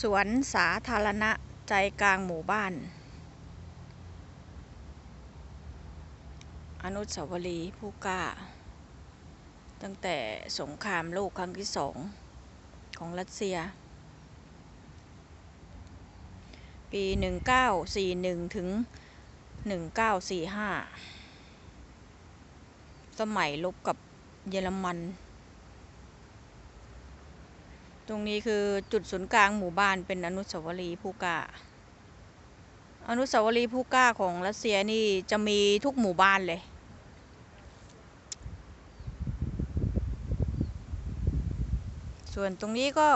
สวนสาธารณะใจกลางหมู่บ้าน อนุสาวรีย์ผู้กล้า ตั้งแต่สงครามโลกครั้งที่สองของรัสเซีย ปี 1941 ถึง 1945 สมัยลบกับเยอรมัน ตรงนี้คือจุดศูนย์กลางหมู่บ้านเป็นอนุสาวรีย์ผู้กล้า อนุสาวรีย์ผู้กล้าของรัสเซียนี่จะมีทุกหมู่บ้านเลยส่วนตรงนี้ก็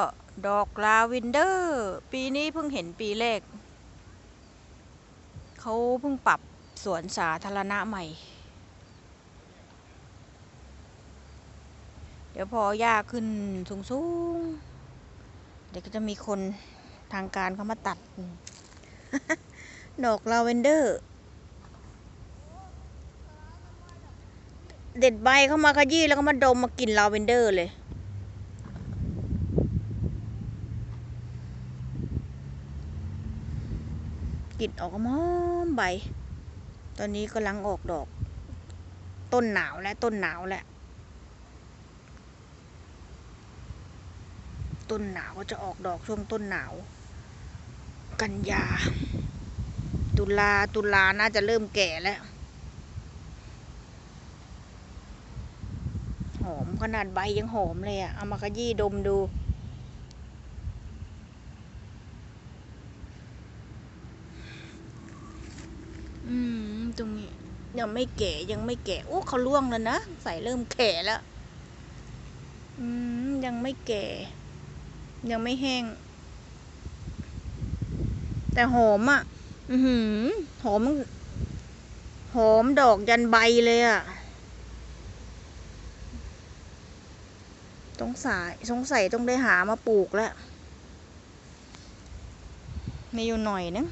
ดอกลาวินเดอร์ ปีนี้เพิ่งเห็นปีแรก เขาเพิ่งปรับสวนสาธารณะใหม่ เดี๋ยวพอหญ้าขึ้นสูงๆ เดี๋ยวก็จะมีคนทางการเขามาตัด ดอกลาเวนเดอร์ เด็ดใบเข้ามาขยี้แล้วก็มาดมมากินลาเวนเดอร์เลยกลิ่นออกหอมใบ ตอนนี้กำลังออกดอก ต้นหนาวและต้นหนาวแหละ ต้นหนาวก็จะออกดอกช่วงต้นหนาว กันยา ตุลาตุลาน่าจะเริ่มแก่แล้ว หอมขนาดใบยังหอมเลยอะเอามาขยี้ดมดูอืมตรงนี้ยังไม่แก่ยังไม่แก่โอ้เขาล่วงแล้วนะ ใส่เริ่มแก่แล้ว อืม ยังไม่แก่ ยังไม่แห้ง แต่หอมอะ อือหือ หอม หอมดอกยันใบเลยอะต้องสายสงสัยต้องได้หามาปลูกแล้ว มีอยู่หน่อยนึง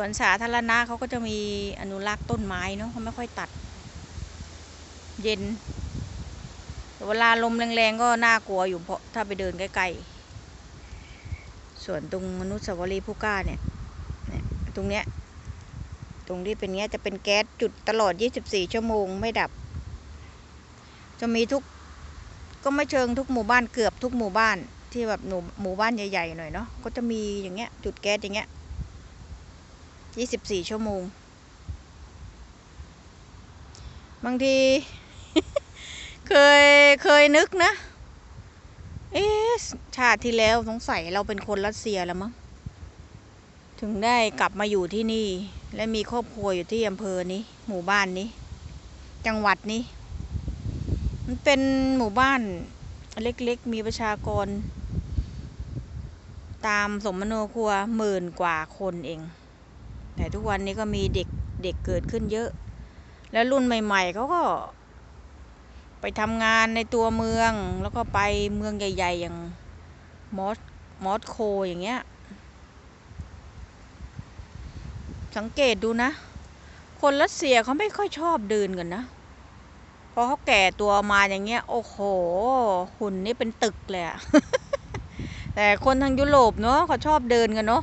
วนสาธารณะเขาก็จะมีอนุรักษ์ต้นไม้เนาะเขาไม่ค่อยตัด เย็นแต่เวลาลมแรงๆก็น่ากลัวอยู่เพราะถ้าไปเดินใกล้ๆ ส่วนตรงอนุษย์สวรีย์ผู้กล้าเนี่ยเนี่ย ตรงเนี้ย ตรงที่เป็นเงี้ยจะเป็นแก๊สจุดตลอด 24 ชั่วโมงไม่ดับ จะมีทุก ก็ไม่เชิงทุกหมู่บ้านเกือบทุกหมู่บ้านที่แบบหนูหมู่บ้านใหญ่ๆหน่อยเนาะ ก็จะมีอย่างเงี้ยจุดแก๊สอย่างเงี้ย ยี่สิบสี่ชั่วโมง บางที เคยเคยนึกนะ เอ๊ะชาติที่แล้วสงสัยเราเป็นคนรัสเซียแล้วมั้ง ถึงได้กลับมาอยู่ที่นี่ และมีครอบครัวอยู่ที่อำเภอนี้ หมู่บ้านนี้ จังหวัดนี้ มันเป็นหมู่บ้านเล็กๆ มีประชากร ตามสมโนครัวหมื่นกว่าคนเอง แต่ทุกวันนี้ก็มีเด็กเด็กเกิดขึ้นเยอะ แล้วรุ่นใหม่ ๆเขาก็ ไปทำงานในตัวเมือง แล้วก็ไปเมืองใหญ่ ๆ อย่างมอสมอสโคอย่างเงี้ย สังเกตดูนะ คนรัสเซียเขาไม่ค่อยชอบเดินกันนะพอเขาแก่ตัวมาอย่างเงี้ย โอ้โห หุ่นนี่เป็นตึกเลยอะแต่คนทางยุโรปเนาะเขาชอบเดินกันเนาะ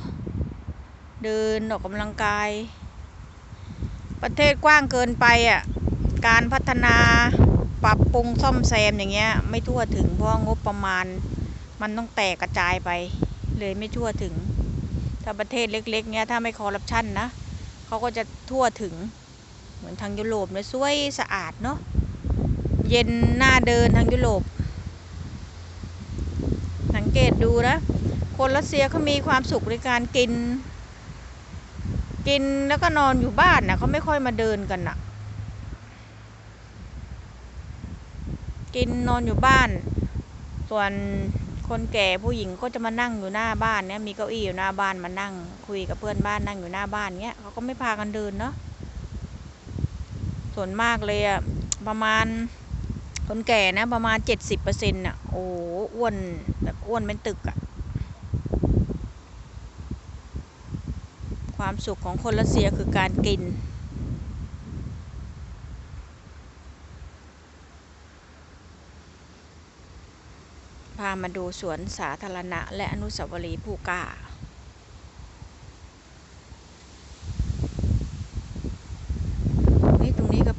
เดินออกกำลังกาย ประเทศกว้างเกินไปอะ การพัฒนาปรับปรุงซ่อมแซมอย่างเงี้ย ไม่ทั่วถึงเพราะงบประมาณ มันต้องแตกกระจายไป เลยไม่ทั่วถึง ถ้าประเทศเล็ก ๆ เงี้ยถ้าไม่คอร์รัปชันนะเขาก็จะทั่วถึง เหมือนทางยุโรปเลยสวยสะอาดเนาะเย็นหน้าเดินทางยุโรปสังเกตดูนะ คนรัสเซียเขามีความสุขในการกิน กินแล้วก็นอนอยู่บ้านนะเขาไม่ค่อยมาเดินกันนะกินนอนอยู่บ้าน ส่วนคนแก่ผู้หญิงก็จะมานั่งอยู่หน้าบ้านเนี่ยมีเก้าอี้อยู่หน้าบ้านมานั่ง คุยกับเพื่อนบ้านนั่งอยู่หน้าบ้านเงี้ยเขาก็ไม่พากันเดินเนาะส่วนมากเลยอะประมาณคนแก่นะประมาณเจ็ดสิบเปอร์เซ็นต์อะโอ้อ้วนแบบอ้วนเป็นตึกอะ ความสุขของคนรัสเซียคือการกิน พามาดูสวนสาธารณะและอนุสาวรีย์ผู้กล้า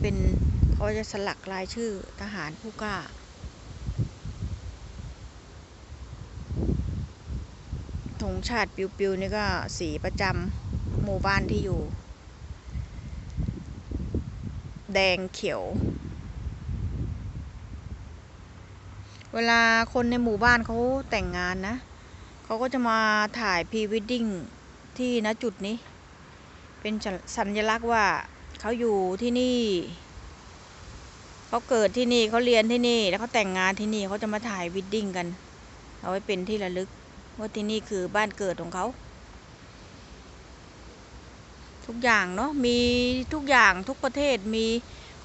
เป็นเขาจะสลักลายชื่อทหารผู้กล้า ธงชาติปิวๆนี่ก็สีประจำ หมู่บ้านที่อยู่ แดงเขียว เวลาคนในหมู่บ้านเขาแต่งงานนะ เขาก็จะมาถ่ายพรีวิดดิ้งที่ณจุดนี้ เป็นสัญลักษณ์ว่าเขาอยู่ที่นี่เขาเกิดที่นี่เขาเรียนที่นี่ แล้วเขาแต่งงานที่นี่เขาจะมาถ่ายวิดดิ้งกัน เอาไว้เป็นที่ระลึก ว่าที่นี่คือบ้านเกิดของเขา ทุกอย่างเนาะมีทุกอย่างทุกประเทศมี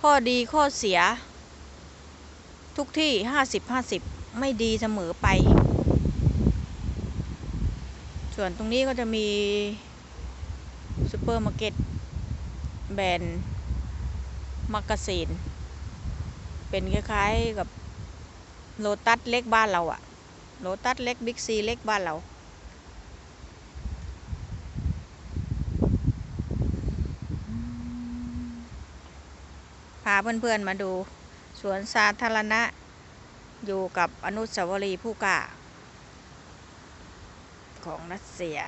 ข้อดีข้อเสีย ทุกที่ห้าสิบห้าสิบไม่ดีเสมอไป ส่วนตรงนี้ก็จะมีซูเปอร์มาร์เก็ตแบรนด์มักกะซีน เป็นคล้ายๆกับโลตัสเล็กบ้านเราอะโลตัสเล็กบิ๊กซีเล็กบ้านเราาเพื่อนๆมาดูสวนสาธารณะ อยู่กับอนุสาวรีย์ผู้กล้าของรัสเซีย